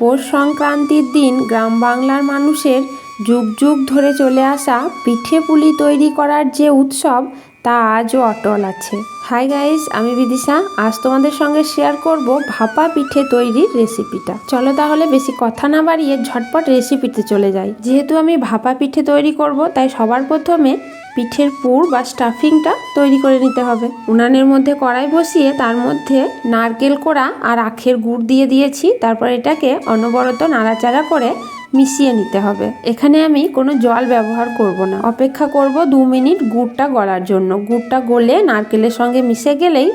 পৌষ সংক্রান্তির দিন গ্রাম বাংলার মানুষের যুগ যুগ ধরে চলে আসা পিঠে পুলি তৈরি করার যে উৎসব তা আজও অটল আছে। হাই গাইস আমি বিদিশা। আজ তোমাদের সঙ্গে শেয়ার করব ভাপা পিঠে তৈরির রেসিপিটা চলো তাহলে বেশি কথা না বাড়িয়ে ঝটপট রেসিপিতে চলে যাই। যেহেতু আমি ভাপা পিঠে তৈরি করব, তাই সবার প্রথমে পিঠের পুর বা স্টাফিংটা তৈরি করে নিতে হবে। উনানের মধ্যে কড়াই বসিয়ে তার মধ্যে নারকেল কোড়া আর আখের গুড় দিয়ে দিয়েছি। তারপর এটাকে অনবরত নাড়াচাড়া করে মিশিয়ে নিতে হবে। এখানে আমি কোনো জল ব্যবহার করব না। অপেক্ষা করব দু মিনিট গুড়টা গলার জন্য। গুড়টা গলে নারকেলের সঙ্গে মিশে গেলেই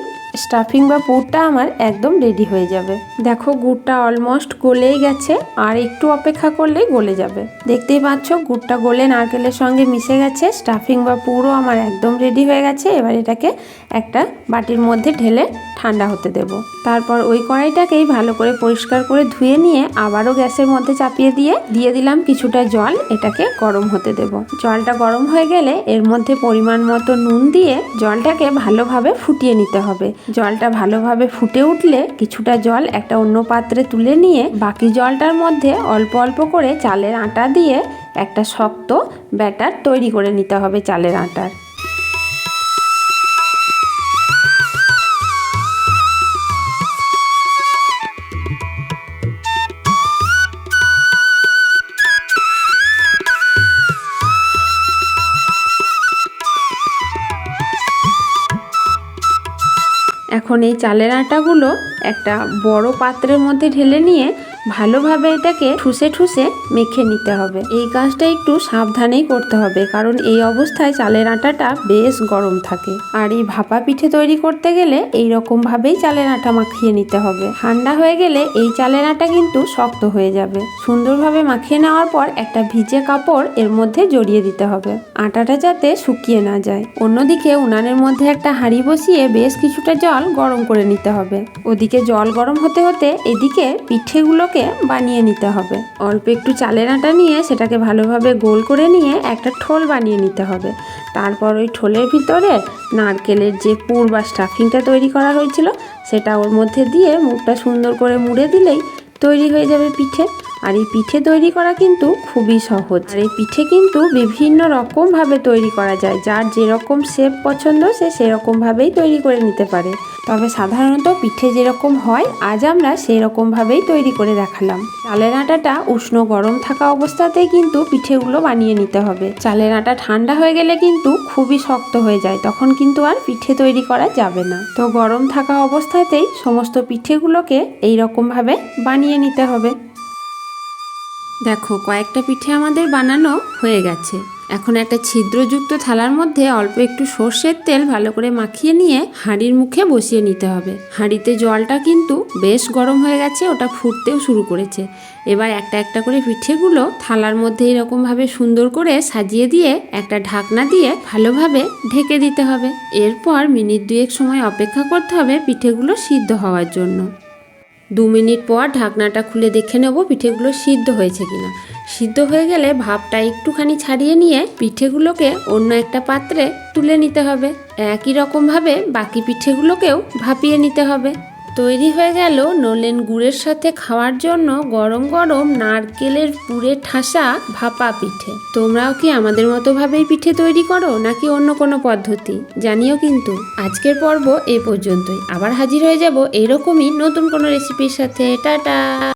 স্টাফিং বা পুরটা আমার একদম রেডি হয়ে যাবে। দেখো গুড়টা অলমোস্ট গলেই গেছে, আর একটু অপেক্ষা করলেই গলে যাবে। দেখতেই পাচ্ছ, গুড়টা গলে নারকেলের সঙ্গে মিশে গেছে, স্টাফিং বা পুরো আমার একদম রেডি হয়ে গেছে। এবার এটাকে একটা বাটির মধ্যে ঢেলে ঠান্ডা হতে দেব। তারপর ওই কড়াইটাকেই ভালো করে পরিষ্কার করে ধুয়ে নিয়ে আবারও গ্যাসের মধ্যে চাপিয়ে দিয়ে দিয়ে দিলাম কিছুটা জল, এটাকে গরম হতে দেব। জলটা গরম হয়ে গেলে এর মধ্যে পরিমাণ মতো নুন দিয়ে জলটাকে ভালোভাবে ফুটিয়ে নিতে হবে। জলটা ভালোভাবে ফুটে উঠলে কিছুটা জল একটা অন্য পাত্রে তুলে নিয়ে বাকি জলটার মধ্যে অল্প অল্প করে চালের আটা দিয়ে একটা শক্ত ব্যাটার তৈরি করে নিতে হবে চালের আটার। এখন এই চালের আটাগুলো একটা বড় পাত্রের মধ্যে ঢেলে নিয়ে ভালোভাবে এটাকে ঠুসে ঠুসে মেখে নিতে হবে। এই কাজটা একটু সাবধানেই করতে হবে, কারণ এই অবস্থায় চালের আটাটা বেশ গরম থাকে। আর এই ভাপা পিঠে তৈরি করতে গেলে এই ভাবেই চালের আটা মাখিয়ে নিতে হবে। ঠান্ডা হয়ে গেলে এই চালের আটা কিন্তু শক্ত হয়ে যাবে। সুন্দরভাবে মাখিয়ে নেওয়ার পর একটা ভিজে কাপড় এর মধ্যে জড়িয়ে দিতে হবে। আটাটা যাতে শুকিয়ে না যায়। অন্যদিকে উনানের মধ্যে একটা হাঁড়ি বসিয়ে বেশ কিছুটা জল গরম করে নিতে হবে। ওদিকে জল গরম হতে হতে এদিকে পিঠেগুলোকে বানিয়ে নিতে হবে। অল্প একটু চালের আটা নিয়ে সেটাকে ভালোভাবে গোল করে নিয়ে একটা ঠোল বানিয়ে নিতে হবে। তারপর ওই ঠোলের ভিতরে নারকেলের যে পুর বা স্টাফিংটা তৈরি করা হয়েছিল, সেটা ওর মধ্যে দিয়ে মুখটা সুন্দর করে মুড়ে দিলেই তৈরি হয়ে যাবে পিঠে। আর এই পিঠে তৈরি করা কিন্তু খুবই সহজ। আর এই পিঠে কিন্তু বিভিন্ন রকমভাবে তৈরি করা যায়। যার যেরকম শেপ পছন্দ, সে সেরকমভাবেই তৈরি করে নিতে পারে। তবে সাধারণত পিঠে যেরকম হয়, আজ আমরা সেই রকমভাবেই তৈরি করে দেখালাম। চালের আটাটা উষ্ণ গরম থাকা অবস্থাতেই কিন্তু পিঠেগুলো বানিয়ে নিতে হবে। চালের আটা ঠান্ডা হয়ে গেলে কিন্তু খুবই শক্ত হয়ে যায়। তখন কিন্তু আর পিঠে তৈরি করা যাবে না। তো গরম থাকা অবস্থাতেই সমস্ত পিঠেগুলোকে এই রকমভাবে বানিয়ে নিতে হবে। দেখো, কয়েকটা পিঠে আমাদের বানানো হয়ে গেছে। এখন একটা ছিদ্রযুক্ত থালার মধ্যে অল্প একটু সর্ষের তেল ভালো করে মাখিয়ে নিয়ে হাঁড়ির মুখে বসিয়ে নিতে হবে। হাঁড়িতে জলটা কিন্তু বেশ গরম হয়ে গেছে, ওটা ফুটতেও শুরু করেছে। এবার একটা একটা করে পিঠেগুলো থালার মধ্যে এরকমভাবে সুন্দর করে সাজিয়ে দিয়ে একটা ঢাকনা দিয়ে ভালোভাবে ঢেকে দিতে হবে। এরপর মিনিট দুয়েক সময় অপেক্ষা করতে হবে পিঠেগুলো সিদ্ধ হওয়ার জন্য। দু মিনিট পর ঢাকনাটা খুলে দেখে নেব পিঠেগুলো সিদ্ধ হয়েছে কিনা। সিদ্ধ হয়ে গেলে ভাপটা একটুখানি ছাড়িয়ে নিয়ে পিঠেগুলোকে অন্য একটা পাত্রে তুলে নিতে হবে। একই রকমভাবে বাকি পিঠেগুলোকেও ভাপিয়ে নিতে হবে। তৈরি হয়ে গেল নলেন গুড়ের সাথে খাওয়ার জন্য গরম গরম নারকেলের পুরে ঠাসা ভাপা পিঠে। তোমরাও কি আমাদের মতো মতোভাবেই পিঠে তৈরি করো, নাকি অন্য কোনো পদ্ধতি? জানিও কিন্তু। আজকের পর্ব এ পর্যন্তই। আবার হাজির হয়ে যাব এরকমই নতুন কোনো রেসিপির সাথে। টাটা!